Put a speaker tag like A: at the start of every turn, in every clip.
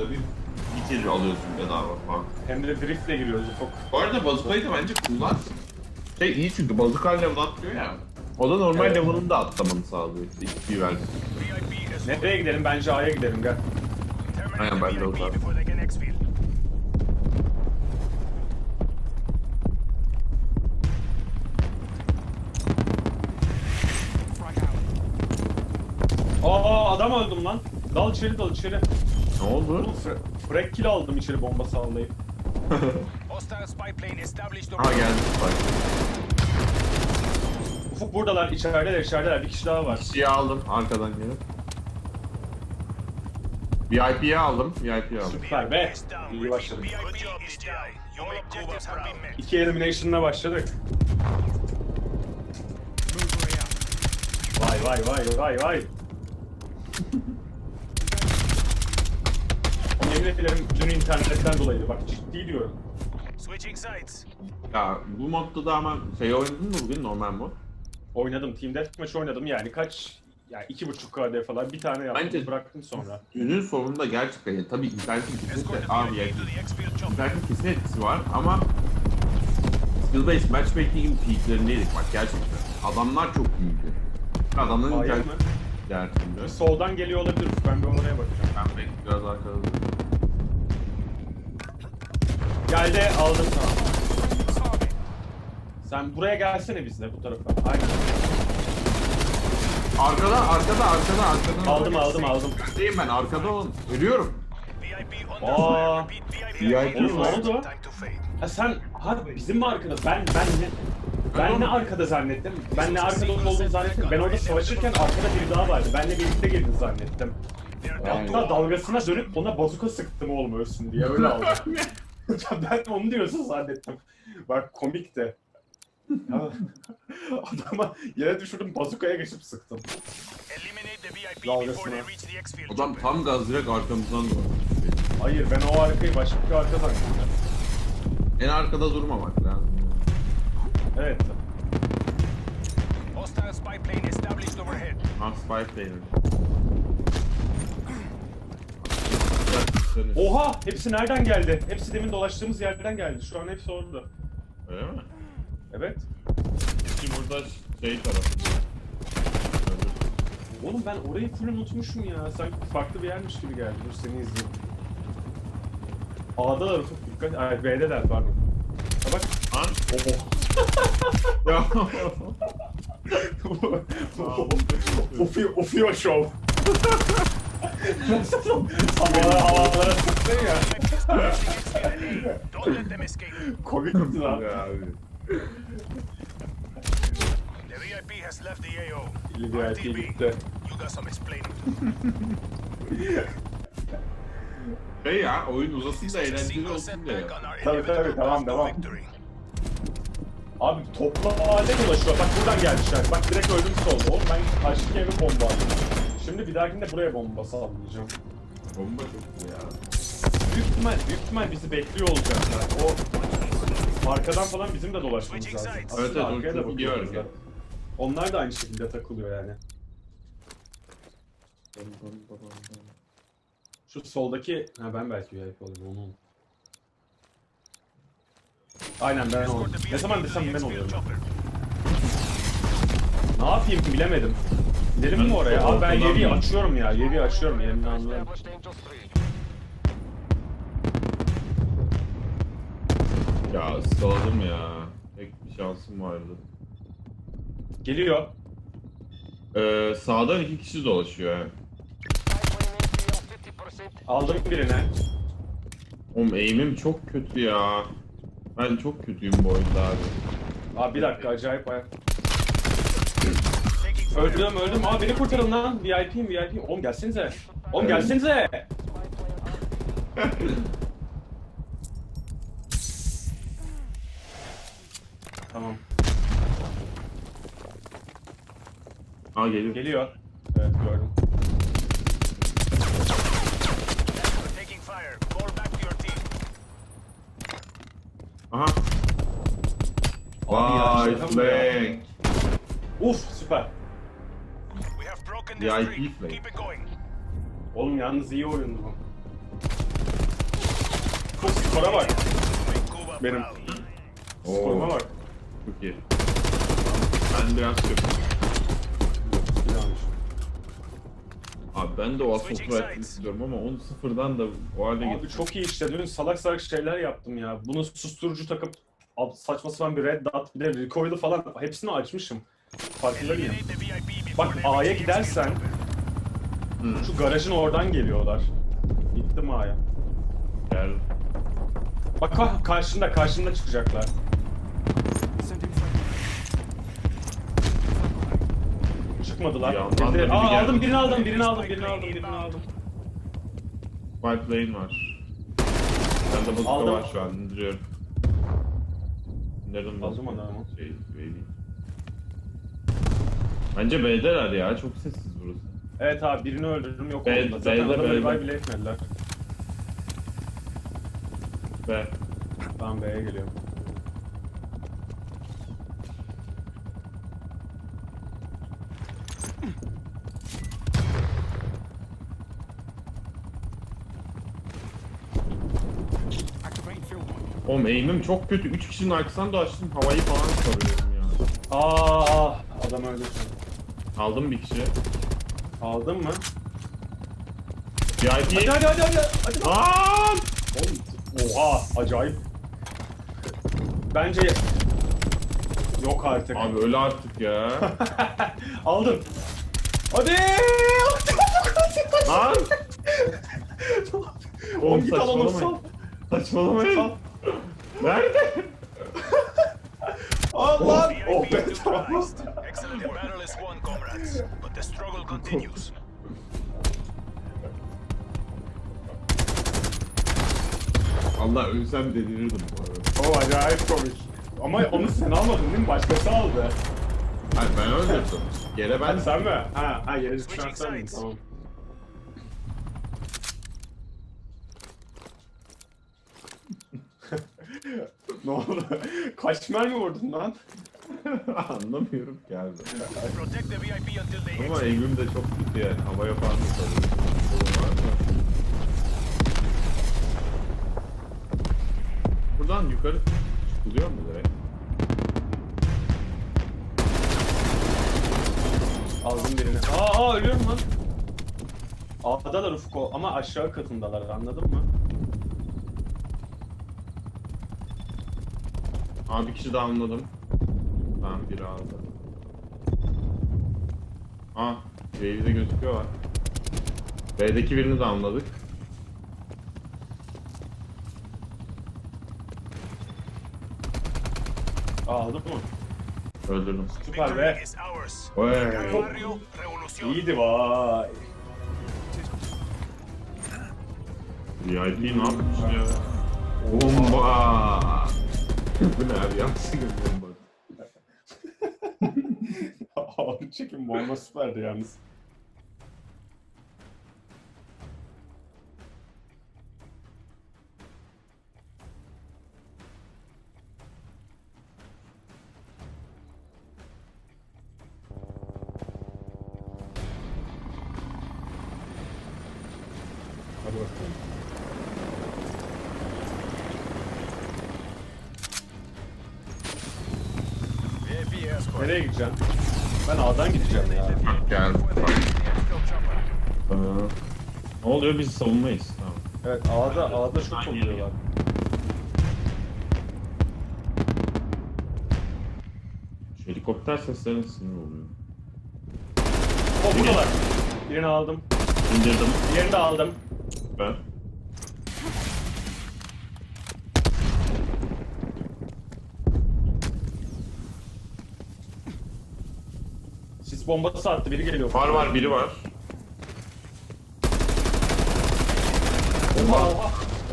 A: tabii bir kez alıyorsun bedava falan.
B: Hem de driftle giriyoruz ufuk.
A: Bu arada bazukayı da bence kullan. Şey iyi çünkü bazuka level atlıyor ya. O da normal
B: Evet.
A: level'ını da atlamanı sağlıyor işte XP verdi.
B: Nereye gidelim? Bence A'ya gidelim gel.
A: Aynen, ben de o
C: exfil.
B: Aa adam öldüm lan. Dal içeri dal içeri.
A: Ne oldu?
B: Frag kill aldım içeri bomba sallayıp.
C: Hostile spy plane established
A: Ha geldi bak.
B: Ufuk buradalar içerideler içerideler bir kişi daha var.
A: Kişiyi aldım arkadan gelip. VIP'yi aldım. VIP'yi aldım.
B: Süper be. İyi başladık. İki elimination'la başladık. Vay vay vay vay vay. Yemin ederim dün internetten dolayıydı bak ciddi diyorum.
C: Switching sides.
A: Ya bu modda da ama şey oynadın mı bugün normal mod?
B: Oynadım Team Deathmatch oynadım yani kaç yani iki buçuk KD falan bir tane yaptım
A: Bence-
B: bıraktım sonra.
A: Günün sonunda gerçekten yani tabii internetin kesinlikle abi ya
C: VIP to the exfil chopper.
A: internetin kesin etkisi var ama skill based matchmaking'in peaklerindeydik bak gerçekten. Adamlar çok iyiydi. Adamların internet dertinde.
B: Soldan geliyor olabilir ben bir oraya bakacağım.
A: Ben belki biraz arkada
B: Geldi aldım sana. Sen buraya gelsene bizle bu tarafa. Aynen.
A: Arkada, arkada, arkada, arkada.
B: Aldım aldım aldım.
A: Neredeyim ben? Arkada olun. Ölüyorum.
B: Aa.
A: VIP
C: VIP
B: ne oldu? Ha sen ha bizim mi arkada? Ben ben ne ben ne arkada zannettim. Ben ne arkada olduğunu zannettim. Ben orada savaşırken arkada biri daha vardı. Benle birlikte girdin zannettim. Hatta dalgasına dönüp ona bazuka sıktım oğlum ölsün diye öyle aldım. ben onu diyorsun zannettim. Bak komik de. Ya, Adama yere düşürdüm bazukaya geçip sıktım.
C: Eliminate the VIP
B: Dalgasına.
A: Adam tam gaz direkt arkamızdan doğru.
B: Hayır ben o arkayı başka bir arka zannettim.
A: En arkada durmamak lazım.
B: Evet.
C: Hostile spy plane established overhead.
A: Ha spy player.
B: Oha! Hepsi nereden geldi? Hepsi demin dolaştığımız yerden geldi. Şu an hepsi orada.
A: Öyle mi?
B: Evet.
A: Şimdi burada şey tarafı.
B: Oğlum ben orayı full unutmuşum ya. Sanki farklı bir yermiş gibi geldi. Dur seni izleyeyim. A'dalar ufuk dikkat. Ay B'deler pardon. Ha bak.
A: Lan.
B: Oho.
A: Ya.
B: Ofi, Ofio Show. Havalara havalara sıktın ya.
C: Don't let them escape.
A: Abi.
C: The VIP has left the AO. RTB,
B: gitti.
C: you got some explaining.
A: Şey ya oyun uzasın da eğlenceli olsun diye.
B: Tabii, tabii, tamam, devam. Abi toplam halde dolaşıyor. Bak buradan gelmişler. Bak direkt öldüm solda. Oğlum ben karşıki eve bomba attım. Şimdi bir dahakinde buraya bomba sallayacağım.
A: Bomba çok iyi ya.
B: Büyük ihtimal, büyük ihtimal bizi bekliyor olacaklar. O arkadan falan bizim de dolaşmamız lazım. Aslında
A: Evet, evet,
B: arkaya da bakıyoruz da. Onlar da aynı şekilde takılıyor yani. Şu soldaki... Ha ben belki VIP olayım onu. Aynen ben
C: the
B: Ne zaman desem ben oluyorum. Ne yapayım ki bilemedim. Gidelim mi oraya? Abi ben yevi açıyorum ya. Yevi açıyorum yemin anlıyorum.
A: Ya ıskaladım ya. Tek bir şansım vardı.
B: Geliyor.
A: Ee, sağdan iki kişi dolaşıyor ha.
B: Aldım birine.
A: Oğlum eğimim çok kötü ya. Ben çok kötüyüm bu oyunda abi.
B: Abi bir dakika acayip ayak. Öldüm öldüm. Abi beni kurtarın lan. VIP'yim VIP'yim. Oğlum gelsenize. Oğlum gelsenize. tamam.
A: Ha geliyor.
B: Geliyor. Evet gördüm.
C: Taking fire. Fall back to your team.
A: Aha.
B: Abi ya,
A: Vay
B: şaka mı ya?
A: flank.
B: Uf süper.
A: VIP
C: going.
B: Oğlum yalnız iyi oyundu bu. Skor, skora bak. Benim.
C: proud.
B: Skoruma
A: Oo,
B: bak.
A: çok iyi. Ben biraz kötü. Abi ben de o asıl
C: sides.
A: istiyorum ama 10-0'dan da o hale
B: Abi
A: getirdim.
B: çok iyi işte. Dün salak salak şeyler yaptım ya. Bunu susturucu takıp saçma sapan bir red dot bir de recoil'ı falan hepsini açmışım. Farkında mıyım? Bak A'ya gidersen.
A: Hı.
B: şu garajın oradan geliyorlar. Gittim A'ya.
A: Gel.
B: Bak bak karşında karşında çıkacaklar. Çıkmadılar.
A: Bir yandan da
B: Aa
A: biri geldi.
B: aldım birini aldım birini aldım birini aldım birini aldım.
A: White lane var. Bende bazuka
B: Aldım.
A: var şu an indiriyorum. İndirdim
B: Aldım adamı.
A: Şey, baby. Bence B'deler ya çok sessiz burası.
B: Evet abi birini öldürdüm yok
A: B'de,
B: oldu. Zaten
A: B'de,
B: adamı
A: B'de.
B: revive bile etmediler.
A: B.
B: Tamam B'ye geliyorum.
A: Oğlum aim'im çok kötü. 3 kişinin arkasından da açtım havayı falan sarıyorum ya.
B: Aa, adam öldü.
A: Aldım bir kişi.
B: Aldın mı?
A: VIP.
B: Hadi hadi hadi hadi. hadi.
A: Lan!
B: Oğlum, Oha acayip. Bence yok artık.
A: Abi öyle artık ya.
B: Aldın. Hadi.
A: Lan!
B: Oğlum git al onu sal.
A: Saçmalamayın.
B: Sal.
A: Nerede?
B: Lan.
C: VIP
B: Oh be tamam.
C: neutralized. Excellent battle is won, comrades. But the struggle continues.
A: Allah ölsem delirirdim bu arada.
B: O acayip komik. Ama onu sen almadın değil mi? Başkası aldı.
A: Hayır ben öldürdüm. Gele ben...
B: Hadi sen mi? Ha, ha yere düşen sen. Tamam. Ne oldu? Kaç mermi vurdun lan?
A: Anlamıyorum ki abi. Ama
C: exit.
A: aim'im de çok kötü yani. Havaya falan mı? Buradan yukarı çıkılıyor mu direkt?
B: Aldım birini. Aa, aa ölüyorum lan. A'dalar Ufko ama aşağı katındalar anladın mı?
A: Aa bir kişi daha anladım. Tamam biri aldı. Aa Wave'de gözüküyorlar. B'deki birini de anladık.
B: Aldın mı?
A: Öldürdüm.
B: Süper be.
A: Oy.
B: İyiydi vay.
A: VIP ne yapmış ya? Bomba! Bu ne abi? Yanlış gibi bomba.
B: Abi çekim bomba süperdi yalnız. Nereye gideceğim? Ben A'dan gideceğim ya.
C: Chopper.
A: Ee, ne oluyor? Biz savunmayız. Tamam.
B: Evet A'da A'da çok oluyorlar.
A: Şu helikopter seslerine sinir oluyor.
B: O buradalar. Birini aldım.
A: İndirdim.
B: Diğerini de aldım.
A: Ben.
B: Bombası attı. Biri geliyor.
A: Var var biri var.
B: Oha oha.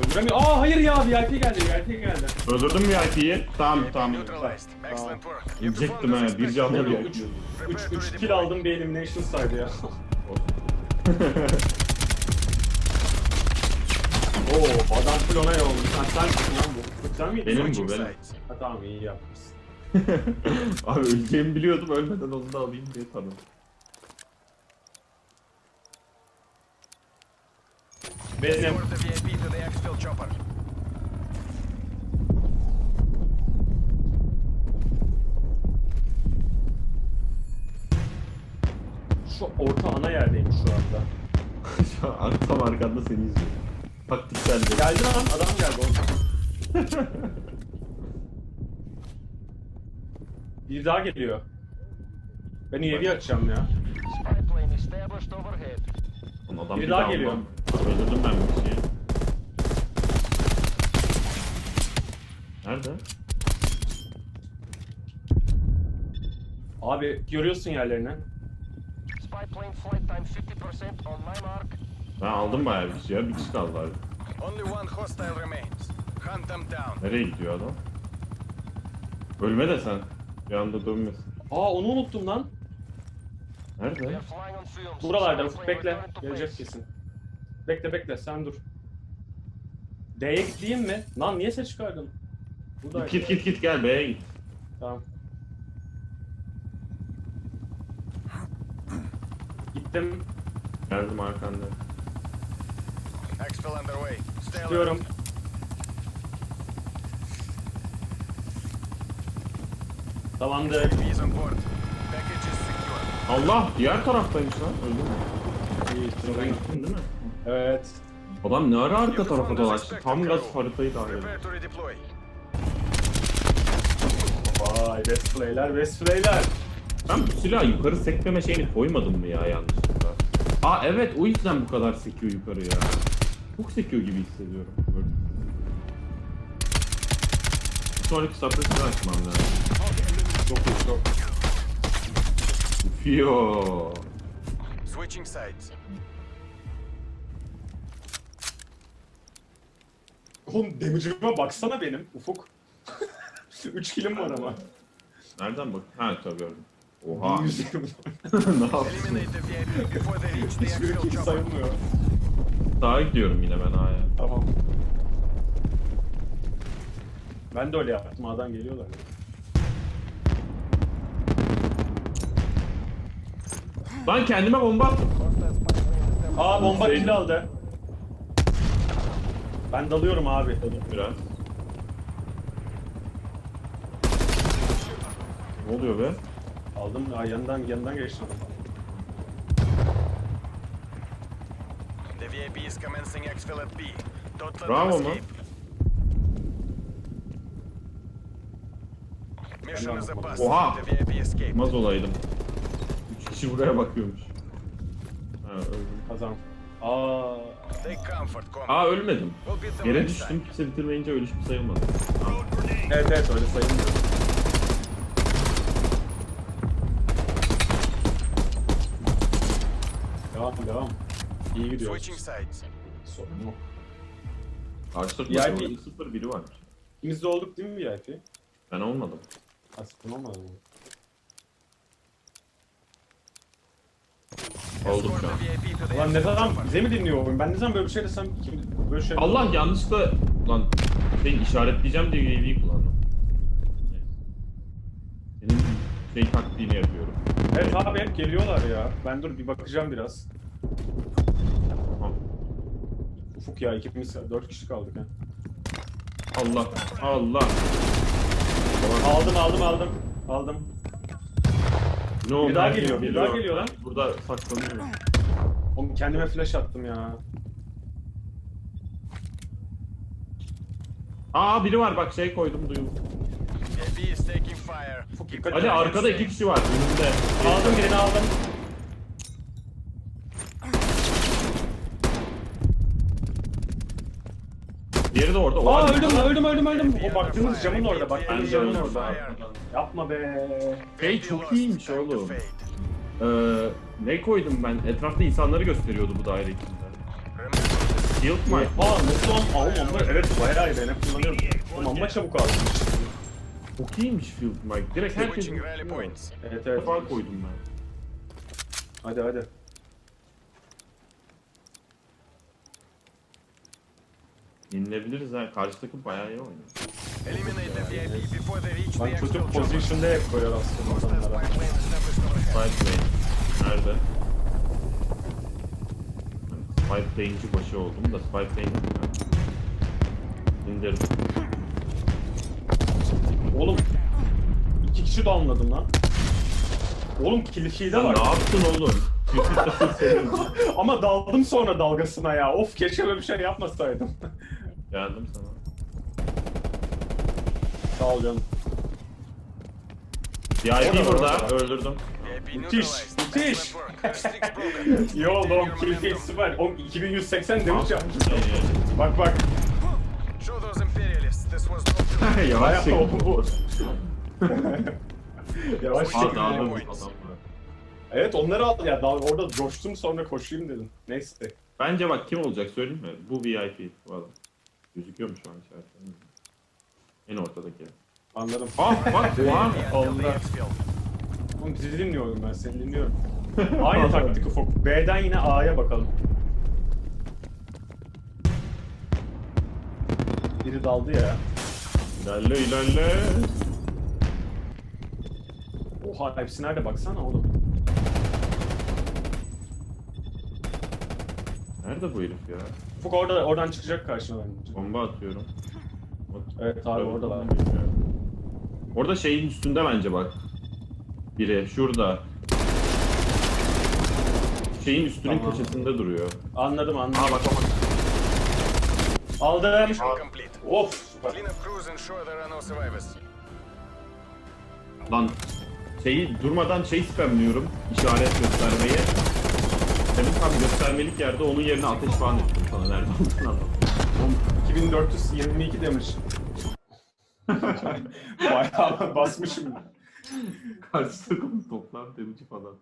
B: Öldüremiyor. Aa hayır ya VIP geldi. VIP geldi.
A: Öldürdüm VIP'yi. Tamam tamam.
C: Performed as
A: he. Bir canlı yok.
B: 3 3 3 kill aldım bir elimination saydı ya. Oo adam full ona yoldu. Sen sen misin lan bu? Sen miydin?
A: Benim bu benim.
B: Ha, tamam iyi yapmışsın.
A: Abi öleceğimi biliyordum ölmeden onu da alayım diye tanım.
B: Benim.
C: Şu orta ana yerdeyim şu anda. şu
A: an tam arkanda seni izliyorum. Taktiksel.
B: Geldi lan adam geldi. Bir daha geliyor. Ben UAV açacağım ya.
A: Lan Adam
B: Biri daha geliyor.
A: Öldürdüm ben bir şeyi. Nerede?
B: Abi görüyorsun yerlerini.
C: Spy plane flight time 50% on my mark.
A: Ben aldım bayağı bir şey ya. Bir kişi kaldı abi.
C: Only one hostile remains. Hunt them down.
A: Nereye gidiyor adam? Ölme de sen. Bir anda dönmesin.
B: Aa onu unuttum lan.
A: Nerede?
B: Buralarda Ufuk bekle. Gelecek kesin. Bekle bekle sen dur. D'ye gideyim mi? Lan niye ses çıkardın? Buradaydı.
A: Git git git gel B'ye git.
B: Tamam. Gittim.
A: Geldim arkanda.
C: Exfil
B: Tamamdır.
A: Allah diğer taraftaymış lan. Öldü mü?
B: İyi,
A: Sen
B: sıradayım.
A: gittin değil mi?
B: Evet.
A: Adam ne ara arka tarafa dolaştı. Tam gaz haritayı
C: to redeploy.
B: Vay best play'ler best play'ler.
A: Ben bu silahı yukarı sekmeme şeyini koymadım mı ya yanlışlıkla? Aa evet o yüzden bu kadar sekiyor yukarı ya. Çok sekiyor gibi hissediyorum. Böyle. Sonraki saatte silah açmam lazım.
B: Çok iyi çok.
A: Fiyo.
C: Switching sides.
B: Oğlum damage'ıma baksana benim Ufuk. 3 kilim var ama.
A: Nereden bak? Ha tabii gördüm. Oha. Ne yaptın?
C: Eliminate the VIP before they reach the
B: Hiçbir kill
C: chopper.
B: sayılmıyor.
A: Sağa gidiyorum yine ben A'ya.
B: Tamam. Ben de öyle yaptım. A'dan geliyorlar.
A: Ben kendime bomba.
B: Aa bomba kill aldı. Ben dalıyorum abi.
A: Biraz. Ne oluyor be?
B: Aldım. Aa, yanından yanından geçtim.
C: The VIP is commencing exfil at B. Don't let
A: Bravo
C: them
A: man.
C: escape. Mission is a bust.
A: Oha.
C: The escaped.
A: Maz olaydım. Kişi buraya bakıyormuş. Ha öldüm.
B: Kazan. Aa.
C: Take comfort, combat.
A: Aa ölmedim. Yere düştüm kimse bitirmeyince ölüşüm sayılmadı. Ha.
B: Evet evet öyle sayılmıyor. Devam devam. İyi gidiyoruz.
C: Switching sides.
B: Sorun yok.
A: Karşı
B: VIP.
A: takımda 0 biri varmış.
B: İkimiz de olduk değil mi VIP?
A: Ben olmadım.
B: Aslında olmadı mı?
A: Oldum şu an.
B: Ulan ne zaman bize mi dinliyor oyun? Ben ne zaman böyle bir şey desem kim böyle şey
A: Allah yanlışlıkla lan seni işaretleyeceğim diye UAV'yi kullandım. Senin şey taktiğini yapıyorum.
B: Evet abi hep geliyorlar ya. Ben dur bir bakacağım biraz.
A: Tamam.
B: Ufuk ya ikimiz dört kişi kaldık ha.
A: Allah Allah.
B: Aldım aldım aldım. Aldım.
A: Ne oldu?
B: daha
A: Herkes
B: geliyor, bir daha geliyor lan.
A: Burada saklanıyor.
B: Oğlum kendime flash attım ya.
A: Aa biri var bak şey koydum duyum.
B: Et.
A: arkada iki kişi var önümde.
B: Aldım birini aldım.
A: Diğeri de orada.
B: Aa öldüm öldüm öldüm öldüm. O baktığınız camın orada. Baktığınız camın orada. Yapma be.
A: Şey çok iyiymiş oğlum. Ee, ne koydum ben? Etrafta insanları gösteriyordu bu daire içinde. Shield my.
B: Aa nasıl lan? Aa onlar evet bayağı iyi. Ben hep kullanıyorum. Oğlum amma çabuk aldım.
A: Çok iyiymiş Field Mic. Direkt herkes
C: Switching rally points.
B: Evet evet.
A: defa koydum ben.
B: Hadi hadi.
A: Yenilebiliriz ha. Karşı takım bayağı iyi oynuyor.
C: Eliminate the VIP before they reach the
B: Ben kötü pozisyonda hep
C: Hostile spy
B: adamlara.
C: plane established overhead.
A: Side lane. Nerede? Ben Spy lane'ci başı oldum da Spy lane İndirdim.
B: Oğlum iki kişi downladım lan. Oğlum
A: Sen
B: var.
A: ne yaptın oğlum?
B: Ama daldım sonra dalgasına ya. Of keşke böyle bir şey yapmasaydım.
A: Geldim sana.
B: Sağ ol canım.
A: VIP
B: Orada,
A: burada.
B: orada.
A: Öldürdüm.
C: VIP
B: Müthiş, müthiş. İyi oldu oğlum.
C: Momentum.
B: süper. Oğlum 2180 demiş yapmışız.
A: Ee,
B: Bak bak.
C: İmperialists this was not your
A: Yavaş çek.
B: Bayağı bu. Yavaş
A: Aa dağıldım adam.
B: Evet onları al ya. Daha orada coştum sonra koşayım dedim. Neyse.
A: Bence bak kim olacak söyleyeyim mi? Bu VIP bu adam. Gözüküyor mu şu an işaretlerim? En ortadaki.
B: Anladım.
A: Ah bak var.
C: Build the exfil.
B: Oğlum bizi dinliyorum ben seni dinliyorum. Aynı taktik ufuk. B'den yine A'ya bakalım. Biri daldı ya.
A: İlerle ilerle.
B: Oha hepsi nerede baksana oğlum.
A: Nerede bu herif ya?
B: Ufuk orada oradan çıkacak karşına bence.
A: Bomba atıyorum.
B: Evet abi orada var.
A: Orada şeyin üstünde bence bak. Biri şurada. Şeyin üstünün
B: Tamam.
A: köşesinde duruyor.
B: Anladım anladım.
A: Aa bak bak.
B: Aldım.
C: Mission complete.
B: Of süper.
C: Clean up crews, ensure there are no survivors.
A: Lan şeyi durmadan şey spamlıyorum. işaret göstermeyi. Demin tam göstermelik yerde onun yerine ateş falan ettim sana nerede olduğunu anlamadım.
B: Oğlum, 2422 demiş. Bayağı basmışım.
A: Karşı takımın toplam damage'i falan.